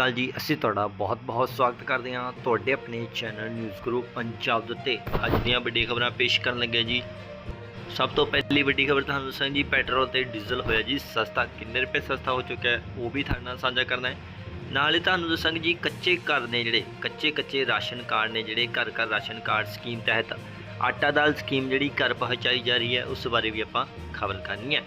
ਅਕਾਲ ਜੀ, ਅਸੀਂ ਤੁਹਾਡਾ ਬਹੁਤ-ਬਹੁਤ ਸਵਾਗਤ ਕਰਦੇ ਹਾਂ ਤੁਹਾਡੇ ਆਪਣੇ ਚੈਨਲ ਨਿਊਜ਼ ਗਰੁੱਪ ਪੰਜਾਬ ਦੇ ਉੱਤੇ। ਅੱਜ ਦੀਆਂ ਵੱਡੀਆਂ ਖਬਰਾਂ ਪੇਸ਼ ਕਰਨ ਲੱਗੇ ਜੀ। ਸਭ ਤੋਂ ਪਹਿਲੀ ਵੱਡੀ ਖਬਰ ਤੁਹਾਨੂੰ ਦੱਸਾਂ ਜੀ, ਪੈਟਰੋਲ ਤੇ ਡੀਜ਼ਲ ਹੋਇਆ ਜੀ, ਸਸਤਾ ਕਿੰਨੇ ਰੁਪਏ ਸਸਤਾ ਹੋ ਚੁੱਕਿਆ ਹੈ, ਉਹ ਵੀ ਤੁਹਾਡੇ ਨਾਲ ਸਾਂਝਾ ਕਰਨਾ ਹੈ। ਨਾਲ ਹੀ ਤੁਹਾਨੂੰ ਦੱਸਾਂਗੇ ਜੀ, ਕੱਚੇ ਘਰ ਨੇ ਜਿਹੜੇ ਕੱਚੇ ਕੱਚੇ ਰਾਸ਼ਨ ਕਾਰਡ ਨੇ ਜਿਹੜੇ ਘਰ ਘਰ ਰਾਸ਼ਨ ਕਾਰਡ ਸਕੀਮ ਤਹਿਤ ਆਟਾ ਦਾਲ ਸਕੀਮ ਜਿਹੜੀ ਘਰ ਪਹੁੰਚਾਈ ਜਾ ਰਹੀ ਹੈ, ਉਸ ਬਾਰੇ ਵੀ ਆਪਾਂ ਖਬਰ ਕਰਨੀ ਹੈ।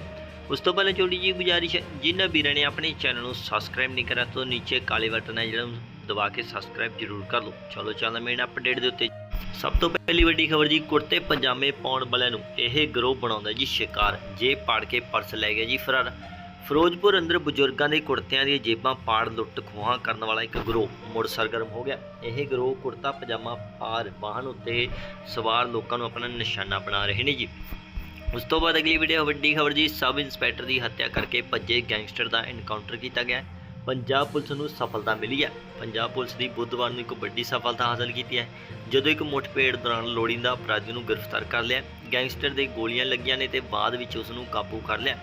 ਉਸ ਤੋਂ ਪਹਿਲਾਂ ਛੋਟੀ ਜੀ ਗੁਜ਼ਾਰਿਸ਼ ਜਿਨ੍ਹਾਂ ਵੀਰਾਂ ਨੇ ਆਪਣੇ ਚੈਨਲ ਨੂੰ ਸਬਸਕ੍ਰਾਈਬ ਨਹੀਂ ਕਰਿਆ, ਤਾਂ ਨੀਚੇ ਕਾਲੇ ਬਟਨ ਹੈ ਜਿਹੜਾ ਦਬਾ ਕੇ ਸਬਸਕ੍ਰਾਈਬ ਜ਼ਰੂਰ ਕਰ ਲਓ। ਚਲੋ, ਚੱਲਦੇ ਮੇਨ ਅਪਡੇਟ ਦੇ ਉੱਤੇ। ਸਭ ਤੋਂ ਪਹਿਲੀ ਵੱਡੀ ਖਬਰ ਜੀ, ਕੁੜਤੇ ਪਜਾਮੇ ਪਾਉਣ ਵਾਲਿਆਂ ਨੂੰ ਇਹ ਗਰੋਹ ਬਣਾਉਂਦਾ ਜੀ ਸ਼ਿਕਾਰ। ਜੇ ਪਾੜ ਕੇ ਪਰਸ ਲੈ ਗਿਆ ਜੀ ਫਰਾਰ। ਫਿਰੋਜ਼ਪੁਰ ਅੰਦਰ ਬਜ਼ੁਰਗਾਂ ਦੇ ਕੁੜਤਿਆਂ ਦੀਆਂ ਜੇਬਾਂ ਪਾੜ ਲੁੱਟ ਖੋਹਾਂ ਕਰਨ ਵਾਲਾ ਇੱਕ ਗਰੋਹ ਮੁੜ ਸਰਗਰਮ ਹੋ ਗਿਆ। ਇਹ ਗਰੋਹ ਕੁੜਤਾ ਪਜਾਮਾ ਪਾਰ ਵਾਹਨ ਉੱਤੇ ਸਵਾਰ ਲੋਕਾਂ ਨੂੰ ਆਪਣਾ ਨਿਸ਼ਾਨਾ ਬਣਾ ਰਹੇ ਨੇ ਜੀ। ਉਸ ਤੋਂ ਬਾਅਦ ਅਗਲੀ ਵੀਡੀਓ ਵੱਡੀ ਖਬਰ ਜੀ, ਸਬ ਇੰਸਪੈਕਟਰ ਦੀ ਹੱਤਿਆ ਕਰਕੇ ਭੱਜੇ ਗੈਂਗਸਟਰ ਦਾ ਐਨਕਾਊਂਟਰ ਕੀਤਾ ਗਿਆ ਪੰਜਾਬ ਪੁਲਿਸ ਨੂੰ ਸਫਲਤਾ ਮਿਲੀ ਹੈ। ਪੰਜਾਬ ਪੁਲਿਸ ਦੀ ਬੁੱਧਵਾਰ ਨੂੰ ਇੱਕ ਵੱਡੀ ਸਫਲਤਾ ਹਾਸਲ ਕੀਤੀ ਹੈ। ਜਦੋਂ ਇੱਕ ਮੁੱਠਭੇੜ ਦੌਰਾਨ ਲੋੜੀਂਦਾ ਅਪਰਾਧੀ ਨੂੰ ਗ੍ਰਿਫਤਾਰ ਕਰ ਲਿਆ, ਗੈਂਗਸਟਰ ਦੇ ਗੋਲੀਆਂ ਲੱਗੀਆਂ ਨੇ ਤੇ ਬਾਅਦ ਵਿੱਚ ਉਸ ਨੂੰ ਕਾਬੂ ਕਰ ਲਿਆ।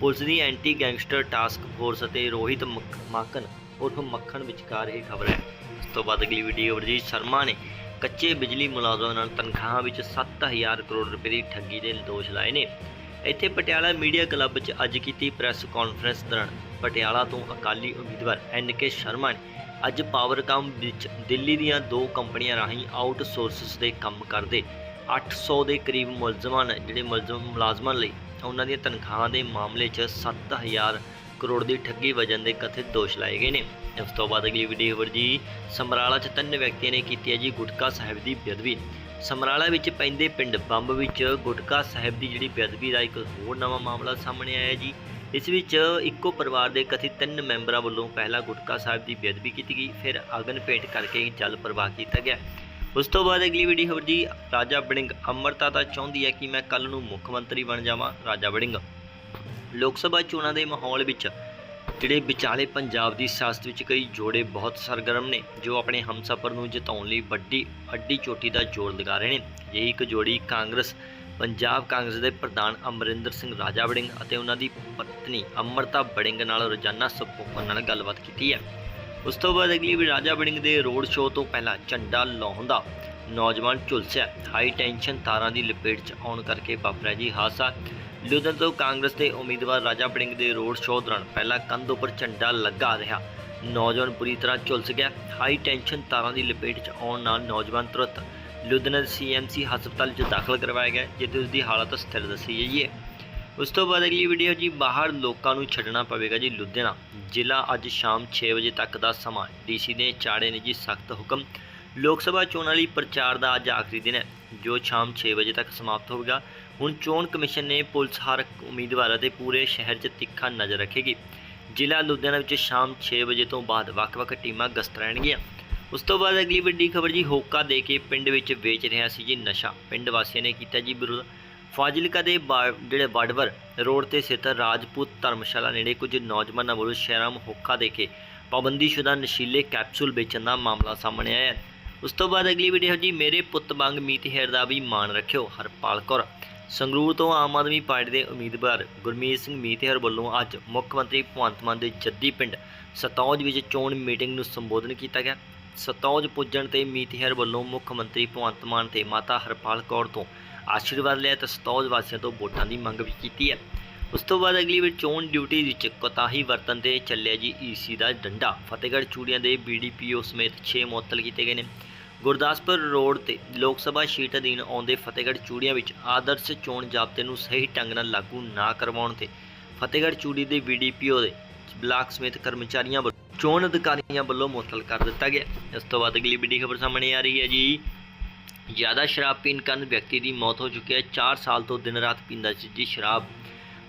ਪੁਲਿਸ ਦੀ ਐਂਟੀ ਗੈਂਗਸਟਰ ਟਾਸਕ ਫੋਰਸ ਅਤੇ ਰੋਹਿਤ ਮੱਖ- ਮਾਕਨ ਉਰਫ ਮੱਖਣ ਵਿਚਕਾਰ ਇਹ ਖਬਰ ਹੈ। ਉਸ ਤੋਂ ਬਾਅਦ ਅਗਲੀ ਵੀਡੀਓ ਖਬਰ ਸ਼ਰਮਾ ਨੇ ਕੱਚੇ ਬਿਜਲੀ ਮੁਲਾਜ਼ਮਾਂ ਨਾਲ ਤਨਖਾਹਾਂ ਵਿੱਚ 7000 ਕਰੋੜ ਰੁਪਏ ਦੀ ਠੱਗੀ ਦੇ ਦੋਸ਼ ਲਾਏ ਨੇ। ਇੱਥੇ ਪਟਿਆਲਾ ਮੀਡੀਆ ਕਲੱਬ 'ਚ ਅੱਜ ਕੀਤੀ ਪ੍ਰੈਸ ਕਾਨਫਰੰਸ ਦੌਰਾਨ ਪਟਿਆਲਾ ਤੋਂ ਅਕਾਲੀ ਉਮੀਦਵਾਰ ਐਨ ਕੇ ਸ਼ਰਮਾ ਨੇ ਅੱਜ ਪਾਵਰਕਾਮ ਵਿੱਚ ਦਿੱਲੀ ਦੀਆਂ ਦੋ ਕੰਪਨੀਆਂ ਰਾਹੀਂ ਆਊਟਸੋਰਸਸ ਦੇ ਕੰਮ ਕਰਦੇ। 800 ਦੇ ਕਰੀਬ ਮੁਲਜ਼ਮਾਂ ਨੇ ਜਿਹੜੇ ਮੁਲਜ਼ਮ ਮੁਲਾਜ਼ਮਾਂ ਲਈ ਉਹਨਾਂ ਦੀਆਂ ਤਨਖਾਹਾਂ ਦੇ ਮਾਮਲੇ 'ਚ 7000 ਕਰੋੜ ਦੀ ਠੱਗੀ ਵਜਨ ਦੇ ਕਥਿਤ ਦੋਸ਼ ਲਾਏ ਗਏ ਨੇ। ਉਸ ਤੋਂ ਬਾਅਦ ਅਗਲੀ ਵੀਡੀਓ ਖਬਰ ਜੀ, ਸਮਰਾਲਾ 'ਚ ਤਿੰਨ ਵਿਅਕਤੀਆਂ ਨੇ ਕੀਤੀ ਹੈ ਜੀ ਗੁਟਕਾ ਸਾਹਿਬ ਦੀ ਬੇਅਦਬੀ। ਸਮਰਾਲਾ ਵਿੱਚ ਪੈਂਦੇ ਪਿੰਡ ਬੰਬ ਵਿੱਚ ਗੁਟਕਾ ਸਾਹਿਬ ਦੀ ਜਿਹੜੀ ਬੇਅਦਬੀ ਦਾ ਇੱਕ ਹੋਰ ਨਵਾਂ ਮਾਮਲਾ ਸਾਹਮਣੇ ਆਇਆ ਜੀ। ਇਸ ਵਿੱਚ ਇੱਕੋ ਪਰਿਵਾਰ ਦੇ ਕਥਿਤ ਤਿੰਨ ਮੈਂਬਰਾਂ ਵੱਲੋਂ ਪਹਿਲਾਂ ਗੁਟਕਾ ਸਾਹਿਬ ਦੀ ਬੇਅਦਬੀ ਕੀਤੀ ਗਈ, ਫਿਰ ਆਗਨ ਭੇਟ ਕਰਕੇ ਜਲ ਪ੍ਰਵਾਹ ਕੀਤਾ ਗਿਆ। ਉਸ ਤੋਂ ਬਾਅਦ ਅਗਲੀ ਵੀਡੀਓ ਖਬਰ ਜੀ, ਰਾਜਾ ਬੜਿੰਗ ਅਮਰਤਾ ਤਾਂ ਚਾਹੁੰਦੀ ਹੈ ਕਿ ਮੈਂ ਕੱਲ ਨੂੰ ਮੁੱਖ ਮੰਤਰੀ ਬਣ ਜਾਵਾਂ, ਰਾਜਾ ਬੜਿੰਗ ਲੋਕ ਸਭਾ ਚੋਣਾਂ ਦੇ ਮਾਹੌਲ ਵਿੱਚ ਜਿਹੜੇ ਵਿਚਾਲੇ ਪੰਜਾਬ ਦੀ ਸਿਆਸਤ ਵਿੱਚ ਕਈ ਜੋੜੇ ਬਹੁਤ ਸਰਗਰਮ ਨੇ, ਜੋ ਆਪਣੇ ਹਮਸਫਰ ਨੂੰ ਜਿਤਾਉਣ ਲਈ ਵੱਡੀ ਅੱਡੀ ਚੋਟੀ ਦਾ ਜੋਰ ਲਗਾ ਰਹੇ ਨੇ। ਇਹ ਇੱਕ ਜੋੜੀ ਕਾਂਗਰਸ, ਪੰਜਾਬ ਕਾਂਗਰਸ ਦੇ ਪ੍ਰਧਾਨ ਅਮਰਿੰਦਰ ਸਿੰਘ ਰਾਜਾ ਵੜਿੰਗ ਅਤੇ ਉਹਨਾਂ ਦੀ ਪਤਨੀ ਅਮਰਤਾ ਵੜਿੰਗ ਨਾਲ ਰੋਜ਼ਾਨਾ ਸਪੋਕਨ ਨਾਲ ਗੱਲਬਾਤ ਕੀਤੀ ਹੈ। ਉਸ ਤੋਂ ਬਾਅਦ ਅਗਲੀ ਵੀ ਰਾਜਾ ਵੜਿੰਗ ਦੇ ਰੋਡ ਸ਼ੋਅ ਤੋਂ ਪਹਿਲਾਂ ਝੰਡਾ ਲਾਉਣ ਦਾ ਨੌਜਵਾਨ ਝੁਲਸਿਆ। ਹਾਈ ਟੈਂਸ਼ਨ ਤਾਰਾਂ ਦੀ ਲਪੇਟ 'ਚ ਆਉਣ ਕਰਕੇ ਵਾਪਰਿਆ ਜੀ ਹਾਦਸਾ। ਲੁਧਿਆਣਾ ਤੋਂ ਕਾਂਗਰਸ ਦੇ ਉਮੀਦਵਾਰ ਰਾਜਾ ਵੜਿੰਗ ਦੇ ਰੋਡ ਸ਼ੋਅ ਦੌਰਾਨ ਪਹਿਲਾਂ ਕੰਧ ਉੱਪਰ ਝੰਡਾ ਲੱਗਾ ਰਿਹਾ। ਨੌਜਵਾਨ ਬੁਰੀ ਤਰ੍ਹਾਂ ਝੁਲਸ ਗਿਆ। ਹਾਈ ਟੈਂਸ਼ਨ ਤਾਰਾਂ ਦੀ ਲਪੇਟ 'ਚ ਆਉਣ ਨਾਲ ਨੌਜਵਾਨ ਤੁਰੰਤ ਲੁਧਿਆਣਾ ਦੇ ਸੀਐਮਸੀ ਹਸਪਤਾਲ 'ਚ ਦਾਖਲ ਕਰਵਾਇਆ ਗਿਆ, ਜਿੱਥੇ ਉਸ ਦੀ ਹਾਲਤ ਸਥਿਰ ਦੱਸੀ ਗਈ ਹੈ। ਉਸ ਤੋਂ ਬਾਅਦ ਅਗਲੀ ਵੀਡੀਓ ਜੀ, ਬਾਹਰ ਲੋਕਾਂ ਨੂੰ ਛੱਡਣਾ ਪਵੇਗਾ ਜੀ ਲੁਧਿਆਣਾ। ਜ਼ਿਲ੍ਹਾ ਅੱਜ ਸ਼ਾਮ 6 ਵਜੇ ਤੱਕ ਦਾ ਸਮਾਂ ਡੀਸੀ ਨੇ ਚਾੜੇ ਨੇ ਜੀ ਸਖਤ ਹੁਕਮ। ਲੋਕ ਸਭਾ ਚੋਣਾਂ ਲਈ ਪ੍ਰਚਾਰ ਦਾ ਅੱਜ ਆਖਰੀ ਦਿਨ ਹੈ, ਜੋ ਸ਼ਾਮ 6 ਵਜੇ ਤੱਕ ਸਮਾਪਤ ਹੋਵੇਗਾ। ਹੁਣ ਚੋਣ ਕਮਿਸ਼ਨ ਨੇ ਪੁਲਿਸ ਹਰ ਉਮੀਦਵਾਰ ਅਤੇ ਪੂਰੇ ਸ਼ਹਿਰ 'ਚ ਤਿੱਖਾ ਨਜ਼ਰ ਰੱਖੇਗੀ। ਜ਼ਿਲ੍ਹਾ ਲੁਧਿਆਣਾ ਵਿੱਚ ਸ਼ਾਮ 6 ਵਜੇ ਤੋਂ ਬਾਅਦ ਵੱਖ-ਵੱਖ ਟੀਮਾਂ ਗਸ਼ਤ ਰਹਿਣਗੀਆਂ। ਉਸ ਤੋਂ ਬਾਅਦ ਅਗਲੀ ਵੱਡੀ ਖਬਰ ਜੀ ਹੋਕਾ ਦੇ ਕੇ ਪਿੰਡ ਵਿੱਚ ਵੇਚ ਰਿਹਾ ਸੀ ਜੀ ਨਸ਼ਾ। ਪਿੰਡ ਵਾਸੀਆਂ ਨੇ ਕੀਤਾ ਜੀ ਵਿਰੋਧ। ਫਾਜ਼ਿਲਕਾ ਦੇ ਬਾ- ਜਿਹੜੇ ਬਾਡਵਰ ਰੋਡ ਤੇ ਸਥਿਤ ਰਾਜਪੂਤ ਧਰਮਸ਼ਾਲਾ ਨੇੜੇ ਕੁਝ ਨੌਜਵਾਨਾਂ ਵੱਲੋਂ ਸ਼ਹਿਰਾਮ ਹੋਕਾ ਦੇ ਕੇ ਪਾਬੰਦੀਸ਼ੁਦਾ ਨਸ਼ੀਲੇ ਕੈਪਸੂਲ ਵੇਚਣ ਦਾ ਮਾਮਲਾ ਸਾਹਮਣੇ ਆਇਆ ਹੈ। ਉਸ ਤੋਂ ਬਾਅਦ ਅਗਲੀ ਵੀਡੀਓ ਜੀ, ਮੇਰੇ ਪੁੱਤ ਵਾਂਗ ਮੀਤ ਹੇਰ ਦਾ ਵੀ ਮਾਣ ਰੱਖਿਓ, ਹਰਪਾਲ ਕੌਰ। ਸੰਗਰੂਰ ਤੋਂ ਆਮ ਆਦਮੀ ਪਾਰਟੀ ਦੇ ਉਮੀਦਵਾਰ ਗੁਰਮੀਤ ਸਿੰਘ ਮੀਤਹਿਰ ਵੱਲੋਂ ਅੱਜ ਮੁੱਖ ਮੰਤਰੀ ਭਗਵੰਤ ਮਾਨ ਦੇ ਜੱਦੀ ਪਿੰਡ ਸਤੌਜ ਵਿੱਚ ਚੋਣ ਮੀਟਿੰਗ ਨੂੰ ਸੰਬੋਧਨ ਕੀਤਾ ਗਿਆ। ਸਤੌਜ ਪੁੱਜਣ ਤੇ ਮੀਤਹਿਰ ਵੱਲੋਂ ਮੁੱਖ ਮੰਤਰੀ ਭਗਵੰਤ ਮਾਨ ਤੇ ਮਾਤਾ ਹਰਪਾਲ ਕੌਰ ਤੋਂ ਆਸ਼ੀਰਵਾਦ ਲਿਆ ਤੇ ਸਤੌਜ ਵਾਸੀਆਂ ਤੋਂ ਵੋਟਾਂ ਦੀ ਮੰਗ ਵੀ ਕੀਤੀ ਹੈ। ਉਸ ਤੋਂ ਬਾਅਦ ਅਗਲੀ ਵਾਰ ਚੋਣ ਡਿਊਟੀ ਵਿੱਚ ਕੋਤਾਹੀ ਵਰਤਨ ਤੇ ਚੱਲਿਆ ਜੀ ਈਸੀ ਦਾ ਡੰਡਾ। ਫਤਿਹਗੜ੍ਹ ਚੂੜੀਆਂ ਦੇ ਬੀਡੀਪੀਓ ਸਮੇਤ 6 ਮੁਅੱਤਲ ਕੀਤੇ ਗਏ ਨੇ। ਗੁਰਦਾਸਪੁਰ ਰੋਡ ਤੇ ਲੋਕ ਸਭਾ ਸੀਟ ਅਧੀਨ ਆਉਂਦੇ ਫਤਿਹਗੜ੍ਹ ਚੂੜੀਆਂ ਵਿੱਚ ਆਦਰਸ਼ ਚੋਣ ਜ਼ਾਬਤੇ ਨੂੰ ਸਹੀ ਢੰਗ ਨਾਲ ਲਾਗੂ ਨਾ ਕਰਵਾਉਣ ਤੇ ਫਤਿਹਗੜ੍ਹ ਚੂੜੀ ਦੇ ਬੀਡੀਪੀਓ ਦੇ ਬਲਾਕ ਸਮੇਤ ਕਰਮਚਾਰੀਆਂ ਵੱਲੋਂ ਚੋਣ ਅਧਿਕਾਰੀਆਂ ਵੱਲੋਂ ਮੁਅੱਤਲ ਕਰ ਦਿੱਤਾ ਗਿਆ। ਇਸ ਤੋਂ ਬਾਅਦ ਅਗਲੀ ਵੱਡੀ ਖਬਰ ਸਾਹਮਣੇ ਆ ਰਹੀ ਹੈ ਜੀ। ਜ਼ਿਆਦਾ ਸ਼ਰਾਬ ਪੀਣ ਕਾਰਨ ਵਿਅਕਤੀ ਦੀ ਮੌਤ ਹੋ ਚੁੱਕੀ ਹੈ। 4 ਸਾਲ ਤੋਂ ਦਿਨ ਰਾਤ ਪੀਂਦਾ ਸੀ ਜੀ ਸ਼ਰਾਬ।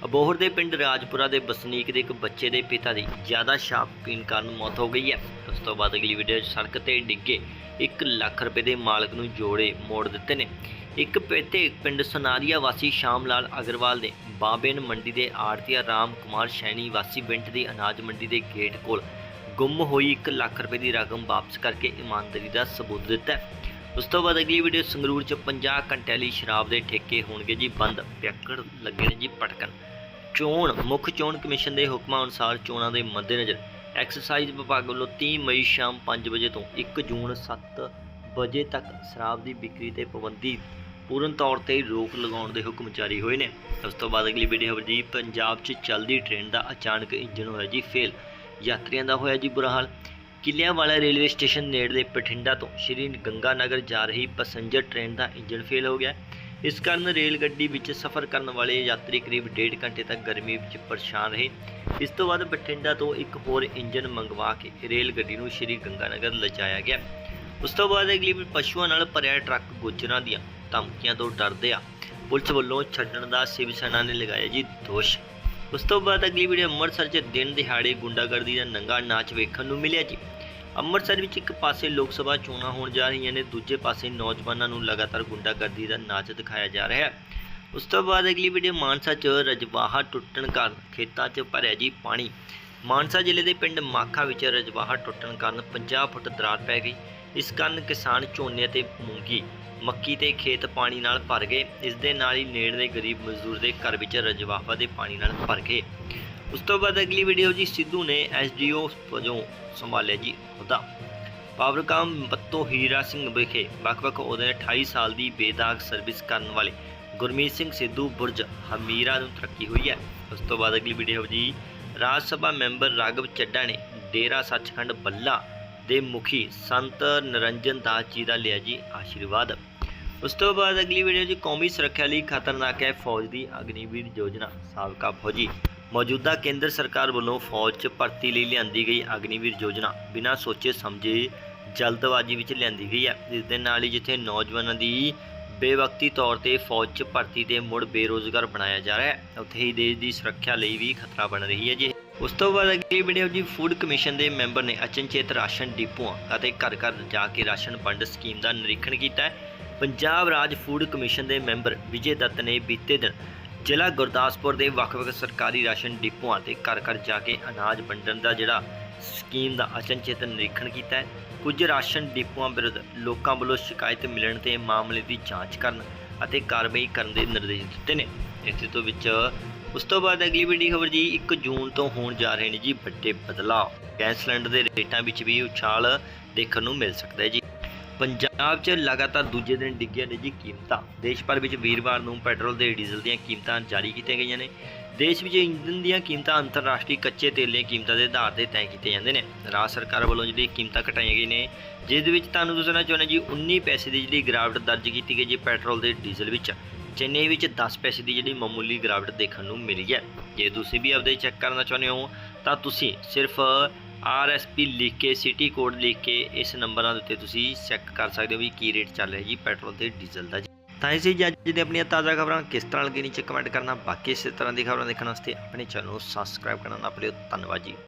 ਅਬੋਹਰ ਦੇ ਪਿੰਡ ਰਾਜਪੁਰਾ ਦੇ ਵਸਨੀਕ ਦੇ ਇੱਕ ਬੱਚੇ ਦੇ ਪਿਤਾ ਦੀ ਜ਼ਿਆਦਾ ਸ਼ਰਾਬ ਪੀਣ ਕਾਰਨ ਮੌਤ ਹੋ ਗਈ ਹੈ। ਉਸ ਤੋਂ ਬਾਅਦ ਅਗਲੀ ਵੀਡੀਓ ਸੜਕ ਤੇ ਡਿੱਗੇ 1 ਲੱਖ ਰੁਪਏ ਦੇ ਮਾਲਕ ਨੂੰ ਜੋੜੇ ਮੋੜ ਦਿੱਤੇ ਨੇ। ਇੱਕ ਪੇਤੇ ਪਿੰਡ ਸੁਨਾਰੀਆ ਵਾਸੀ ਸ਼ਾਮ ਲਾਲ ਅਗਰਵਾਲ ਨੇ ਬਾਬੇਨ ਮੰਡੀ ਦੇ ਆੜਤੀਆ ਰਾਮ ਕੁਮਾਰ ਸ਼ੈਣੀ ਵਾਸੀ ਬਿੰਟ ਦੀ ਅਨਾਜ ਮੰਡੀ ਦੇ ਗੇਟ ਕੋਲ ਗੁੰਮ ਹੋਈ 1 ਲੱਖ ਰੁਪਏ ਦੀ ਰਕਮ ਵਾਪਸ ਕਰਕੇ ਇਮਾਨਦਾਰੀ ਦਾ ਸਬੂਤ ਦਿੱਤਾ ਉਸ ਤੋਂ ਬਾਅਦ ਅਗਲੀ ਵੀਡੀਓ ਸੰਗਰੂਰ ਚ 50 ਘੰਟੇ ਲਈ ਸ਼ਰਾਬ ਦੇ ਠੇਕੇ ਹੋਣਗੇ ਜੀ, ਬੰਦ ਪਿਆਕੜ ਲੱਗੇ ਨੇ ਜੀ ਪਟਕਣ ਚੋਣ, ਮੁੱਖ ਚੋਣ ਕਮਿਸ਼ਨ ਦੇ ਹੁਕਮਾਂ ਅਨੁਸਾਰ ਚੋਣਾਂ ਦੇ ਮੱਦੇਨਜ਼ਰ ਐਕਸਾਈਜ਼ ਵਿਭਾਗ ਵੱਲੋਂ 30 ਮਈ ਸ਼ਾਮ 5 ਵਜੇ ਤੋਂ 1 ਜੂਨ 7 ਵਜੇ ਤੱਕ ਸ਼ਰਾਬ ਦੀ ਵਿਕਰੀ ਤੇ ਪਾਬੰਦੀ ਪੂਰਨ ਤੌਰ ਤੇ ਰੋਕ ਲਗਾਉਣ ਦੇ ਹੁਕਮ ਜਾਰੀ ਹੋਏ ਨੇ। ਉਸ ਤੋਂ ਬਾਅਦ ਅਗਲੀ ਵੀਡੀਓ ਖਬਰ ਜੀ ਪੰਜਾਬ 'ਚ ਚੱਲਦੀ ਟ੍ਰੇਨ ਦਾ ਅਚਾਨਕ ਇੰਜਨ ਹੋਇਆ ਜੀ ਫੇਲ ਯਾਤਰੀਆਂ ਦਾ ਹੋਇਆ ਜੀ ਬੁਰਾ ਹਾਲ। ਕਿਲਿਆਂ ਵਾਲਾ ਰੇਲਵੇ ਸਟੇਸ਼ਨ ਨੇੜਲੇ ਬਠਿੰਡਾ ਤੋਂ ਸ਼੍ਰੀ ਗੰਗਾ ਨਗਰ ਜਾ ਰਹੀ ਪੈਸੇਂਜਰ ਟ੍ਰੇਨ ਦਾ ਇੰਜਨ ਫੇਲ ਹੋ ਗਿਆ। ਇਸ ਕਾਰਨ ਰੇਲ ਗੱਡੀ ਵਿੱਚ ਸਫ਼ਰ ਕਰਨ ਵਾਲੇ ਯਾਤਰੀ ਕਰੀਬ 1.5 ਘੰਟੇ ਤੱਕ ਗਰਮੀ ਵਿੱਚ ਪਰੇਸ਼ਾਨ ਰਹੇ। ਇਸ ਤੋਂ ਬਾਅਦ ਬਠਿੰਡਾ ਤੋਂ ਇੱਕ ਹੋਰ ਇੰਜਨ ਮੰਗਵਾ ਕੇ ਰੇਲ ਗੱਡੀ ਨੂੰ ਸ਼੍ਰੀ ਗੰਗਾ ਨਗਰ ਲਿਜਾਇਆ ਗਿਆ। ਉਸ ਤੋਂ ਬਾਅਦ ਅਗਲੀ ਵੀ ਪਸ਼ੂਆਂ ਨਾਲ ਭਰਿਆ ਟਰੱਕ ਗੁੱਜਰਾਂ ਦੀਆਂ ਧਮਕੀਆਂ ਤੋਂ ਡਰਦੇ ਆ। ਪੁਲਿਸ ਵੱਲੋਂ ਛੱਡਣ ਦਾ ਸ਼ਿਵ ਸੈਨਾ ਨੇ ਲਗਾਇਆ ਜੀ ਦੋਸ਼। ਉਸ ਤੋਂ ਬਾਅਦ ਅਗਲੀ ਵੀਡੀਓ ਅੰਮ੍ਰਿਤਸਰ 'ਚ ਦਿਨ ਦਿਹਾੜੇ ਗੁੰਡਾਗਰਦੀ ਦਾ ਨੰਗਾ ਨਾਚ ਵੇਖਣ ਨੂੰ ਮਿਲਿਆ ਜੀ। ਅੰਮ੍ਰਿਤਸਰ ਵਿੱਚ ਇੱਕ ਪਾਸੇ ਲੋਕ ਸਭਾ ਚੋਣਾਂ ਹੋਣ ਜਾ ਰਹੀਆਂ ਨੇ, ਦੂਜੇ ਪਾਸੇ ਨੌਜਵਾਨਾਂ ਨੂੰ ਲਗਾਤਾਰ ਗੁੰਡਾਗਰਦੀ ਦਾ ਨਾਚ ਦਿਖਾਇਆ ਜਾ ਰਿਹਾ ਹੈ। ਉਸ ਤੋਂ ਬਾਅਦ ਅਗਲੀ ਵੀਡੀਓ ਮਾਨਸਾ 'ਚ ਰਜਵਾਹਾ ਟੁੱਟਣ ਕਾਰਨ ਖੇਤਾਂ 'ਚ ਭਰਿਆ ਜੀ ਪਾਣੀ। ਮਾਨਸਾ ਜ਼ਿਲ੍ਹੇ ਦੇ ਪਿੰਡ ਮਾਖਾ ਵਿੱਚ ਰਜਵਾਹਾ ਟੁੱਟਣ ਕਾਰਨ 50 ਫੁੱਟ ਦਰਾਰ ਪੈ ਗਈ। ਇਸ ਕਾਰਨ ਕਿਸਾਨ ਝੋਨੇ ਤੇ ਮੂੰਗੀ, ਮੱਕੀ ਤੇ ਖੇਤ ਪਾਣੀ ਨਾਲ ਭਰ ਗਏ। ਇਸ ਦੇ ਨਾਲ ਹੀ ਨੇੜਲੇ ਗਰੀਬ ਮਜ਼ਦੂਰ ਦੇ ਘਰ ਵਿੱਚ ਰਜਵਾਹਾ ਦੇ ਪਾਣੀ ਨਾਲ ਭਰ ਗਏ। ਉਸ ਤੋਂ ਬਾਅਦ ਅਗਲੀ ਵੀਡੀਓ ਜੀ ਸਿੱਧੂ ਨੇ ਐਸਡੀਓ ਵਜੋਂ ਸੰਭਾਲਿਆ ਜੀ ਅਹੁਦਾ। ਪਾਵਰਕਾਮ ਬੱਤੋ ਹੀਰਾ ਸਿੰਘ ਵਿਖੇ ਵੱਖ-ਵੱਖ ਉਹਦੇ 28 ਸਾਲ ਦੀ ਬੇਦਾਗ ਸਰਵਿਸ ਕਰਨ ਵਾਲੇ ਗੁਰਮੀਤ ਸਿੰਘ ਸਿੱਧੂ ਬੁਰਜ ਹਮੀਰਾ ਨੂੰ ਤਰੱਕੀ ਹੋਈ ਹੈ। ਉਸ ਤੋਂ ਬਾਅਦ ਅਗਲੀ ਵੀਡੀਓ ਜੀ, ਰਾਜ ਸਭਾ ਮੈਂਬਰ ਰਾਘਵ ਚੱਡਾ ਨੇ ਡੇਰਾ ਸੱਚਖੰਡ ਬੱਲਾ ਦੇ ਮੁਖੀ ਸੰਤ ਨਰੰਜਨ ਦਾਸ ਜੀ ਦਾ ਲਿਆ ਜੀ ਆਸ਼ੀਰਵਾਦ। ਉਸ ਤੋਂ ਬਾਅਦ ਅਗਲੀ ਵੀਡੀਓ ਜੀ, ਕੌਮੀ ਸੁਰੱਖਿਆ ਲਈ ਖਤਰਨਾਕ ਹੈ ਫੌਜ ਦੀ ਅਗਨੀਵੀਰ ਯੋਜਨਾ, ਸਾਬਕਾ ਫੌਜੀ। ਮੌਜੂਦਾ ਕੇਂਦਰ ਸਰਕਾਰ ਵੱਲੋਂ ਫੌਜ 'ਚ ਭਰਤੀ ਲਈ ਲਿਆਂਦੀ ਗਈ ਅਗਨੀਵੀਰ ਯੋਜਨਾ, ਬਿਨਾਂ ਸੋਚੇ ਸਮਝੇ ਜਲਦਬਾਜ਼ੀ ਵਿੱਚ ਲਿਆਂਦੀ ਗਈ ਹੈ। ਇਸ ਦੇ ਨਾਲ ਹੀ ਜਿੱਥੇ ਨੌਜਵਾਨਾਂ ਦੀ ਬੇਵਕਤੀ ਤੌਰ ਤੇ ਫੌਜ 'ਚ ਭਰਤੀ ਤੇ ਮੁੜ ਬੇਰੋਜ਼ਗਾਰ ਬਣਾਇਆ ਜਾ ਰਿਹਾ ਹੈ। ਉੱਥੇ ਹੀ ਦੇਸ਼ ਦੀ ਸੁਰੱਖਿਆ ਲਈ ਵੀ ਖਤਰਾ ਬਣ ਰਹੀ ਹੈ ਜੀ। ਉਸ ਤੋਂ ਬਾਅਦ ਅਗਲੀ ਵੀਡੀਓ ਜੀ ਫੂਡ ਕਮਿਸ਼ਨ ਦੇ ਮੈਂਬਰ ਨੇ ਅਚਨਚੇਤ ਰਾਸ਼ਨ ਡਿਪੂਆਂ ਅਤੇ ਘਰ ਘਰ ਜਾ ਕੇ ਰਾਸ਼ਨ ਵੰਡ ਸਕੀਮ ਦਾ ਨਿਰੀਖਣ ਕੀਤਾ ਹੈ। ਪੰਜਾਬ ਰਾਜ ਫੂਡ ਕਮਿਸ਼ਨ ਦੇ ਮੈਂਬਰ ਵਿਜੇ ਦੱਤ ਨੇ ਬੀਤੇ ਦਿਨ ਜ਼ਿਲ੍ਹਾ ਗੁਰਦਾਸਪੁਰ ਦੇ ਵੱਖ-ਵੱਖ ਸਰਕਾਰੀ ਰਾਸ਼ਨ ਡਿਪੂਆਂ ਤੇ ਘਰ ਘਰ ਜਾ ਕੇ ਅਨਾਜ ਵੰਡਣ ਦਾ ਜਿਹੜਾ ਸਕੀਮ ਦਾ ਅਚਨਚੇਤ ਨਿਰੀਖਣ ਕੀਤਾ ਹੈ। ਕੁਝ ਰਾਸ਼ਨ ਡਿਪੂਆਂ ਵਿਰੁੱਧ ਲੋਕਾਂ ਵੱਲੋਂ ਸ਼ਿਕਾਇਤ ਮਿਲਣ ਤੇ ਮਾਮਲੇ ਦੀ ਜਾਂਚ ਕਰਨ ਅਤੇ ਕਾਰਵਾਈ ਕਰਨ ਦੇ ਨਿਰਦੇਸ਼ ਦਿੱਤੇ ਨੇ। ਇਸ ਤੋਂ ਵਿੱਚ ਉਸ ਤੋਂ ਬਾਅਦ ਅਗਲੀ ਵੱਡੀ ਖਬਰ ਜੀ 1 ਜੂਨ ਤੋਂ ਹੋਣ ਜਾ ਰਹੇ ਨੇ ਜੀ ਵੱਡੇ ਬਦਲਾਅ। ਗੈਸ ਸਿਲੰਡਰ ਦੇ ਰੇਟਾਂ ਵਿੱਚ ਵੀ ਉਛਾਲ ਦੇਖਣ ਨੂੰ ਮਿਲ ਸਕਦਾ ਹੈ ਜੀ। ਪੰਜਾਬ 'ਚ ਲਗਾਤਾਰ ਦੂਜੇ ਦਿਨ ਡਿੱਗੀਆਂ ਨੇ ਜੀ ਕੀਮਤਾਂ। ਦੇਸ਼ ਭਰ ਵਿੱਚ ਵੀਰਵਾਰ ਨੂੰ ਪੈਟਰੋਲ ਤੇ ਡੀਜ਼ਲ ਦੀਆਂ ਕੀਮਤਾਂ ਜਾਰੀ ਕੀਤੀਆਂ ਗਈਆਂ ਨੇ। ਦੇਸ਼ ਵਿੱਚ ਇੰਧਨ ਦੀਆਂ ਕੀਮਤਾਂ ਅੰਤਰਰਾਸ਼ਟਰੀ ਕੱਚੇ ਤੇਲ ਦੀਆਂ ਕੀਮਤਾਂ ਦੇ ਆਧਾਰ ਤੇ ਤੈਅ ਕੀਤੇ ਜਾਂਦੇ ਨੇ। ਰਾਜ ਸਰਕਾਰ ਵੱਲੋਂ ਜਿਹੜੀ ਕੀਮਤਾਂ ਘਟਾਈਆਂ ਗਈਆਂ ਨੇ ਜਿਸ ਦੇ ਵਿੱਚ ਤੁਹਾਨੂੰ ਦੱਸਣਾ ਚਾਹੁੰਦਾ ਜੀ 19 ਪੈਸੇ ਦੀ ਜਿਹੜੀ ਗਿਰਾਵਟ ਦਰਜ ਕੀਤੀ ਗਈ ਜੀ ਪੈਟਰੋਲ ਤੇ ਡੀਜ਼ਲ ਵਿੱਚ। ਚੇਨਈ ਵਿੱਚ 10 ਪੈਸੇ ਦੀ ਜਿਹੜੀ ਮਾਮੂਲੀ ਗਿਰਾਵਟ ਦੇਖਣ ਨੂੰ ਮਿਲੀ ਹੈ। ਜੇ ਤੁਸੀਂ ਵੀ ਆਪਦੇ ਚੈੱਕ ਕਰਨਾ ਚਾਹੁੰਦੇ ਹੋ, ਤਾਂ ਤੁਸੀਂ ਸਿਰਫ ਆਰਐਸਪੀ ਲਿਖ ਕੇ, ਸਿਟੀ ਕੋਡ ਲਿਖ ਕੇ ਇਸ ਨੰਬਰਾਂ ਦੇ ਉੱਤੇ ਤੁਸੀਂ ਚੈੱਕ ਕਰ ਸਕਦੇ ਹੋ ਵੀ ਕੀ ਰੇਟ ਚੱਲ ਰਿਹਾ ਜੀ ਪੈਟਰੋਲ ਤੇ ਡੀਜ਼ਲ ਦਾ ਜੀ। ਤਾਂ ਇਸੇ ਜੱਜ ਦੇ ਆਪਣੀਆਂ ਤਾਜ਼ਾ ਖਬਰਾਂ, ਕਿਸ ਤਰ੍ਹਾਂ ਲੱਗੀ ਨੀਚੇ ਕਮੈਂਟ ਕਰਨਾ। ਬਾਕੀ ਇਸੇ ਤਰ੍ਹਾਂ ਦੀ ਖਬਰਾਂ ਦੇਖਣ ਵਾਸਤੇ ਆਪਣੇ ਚੈਨਲ ਨੂੰ ਸਬਸਕ੍ਰਾਈਬ ਕਰਨਾ ਨਾ ਭੁੱਲਿਓ। ਧੰਨਵਾਦ ਜੀ।